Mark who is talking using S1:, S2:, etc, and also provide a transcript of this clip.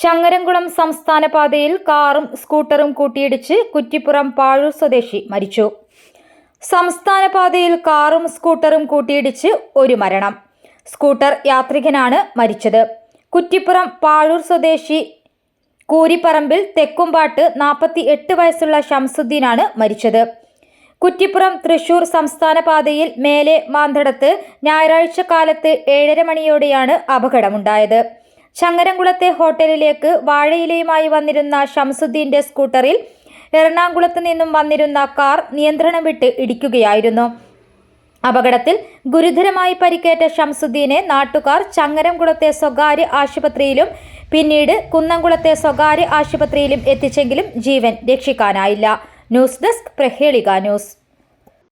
S1: ചങ്ങരംകുളം സംസ്ഥാന പാതയിൽ കാറും സ്കൂട്ടറും കൂട്ടിയിടിച്ച് കുറ്റിപ്പുറം പാഴൂർ സ്വദേശി മരിച്ചു. സംസ്ഥാന പാതയിൽ കാറും സ്കൂട്ടറും കൂട്ടിയിടിച്ച് ഒരു മരണം. സ്കൂട്ടർ യാത്രികനാണ് മരിച്ചത്. കുറ്റിപ്പുറം പാഴൂർ സ്വദേശി കൂരിപ്പറമ്പിൽ തെക്കുംപാട്ട് നാൽപ്പത്തി എട്ട് വയസ്സുള്ള ഷംസുദ്ദീനാണ് മരിച്ചത്. കുറ്റിപ്പുറം തൃശൂർ സംസ്ഥാന പാതയിൽ മേലെ മാന്തടത്ത് ഞായറാഴ്ച കാലത്ത് ഏഴര മണിയോടെയാണ് അപകടമുണ്ടായത്. ചങ്ങരംകുളത്തെ ഹോട്ടലിലേക്ക് വാഴയിലയുമായി വന്നിരുന്ന ഷംസുദ്ദീന്റെ സ്കൂട്ടറിൽ എറണാകുളത്ത് നിന്നും വന്നിരുന്ന കാർ നിയന്ത്രണം വിട്ട് ഇടിക്കുകയായിരുന്നു. അപകടത്തിൽ ഗുരുതരമായി പരിക്കേറ്റ ഷംസുദ്ദീനെ നാട്ടുകാർ ചങ്ങരംകുളത്തെ സ്വകാര്യ ആശുപത്രിയിലും പിന്നീട് കുന്നംകുളത്തെ സ്വകാര്യ ആശുപത്രിയിലും എത്തിച്ചെങ്കിലും ജീവൻ രക്ഷിക്കാനായില്ല. News desk Prahelika news.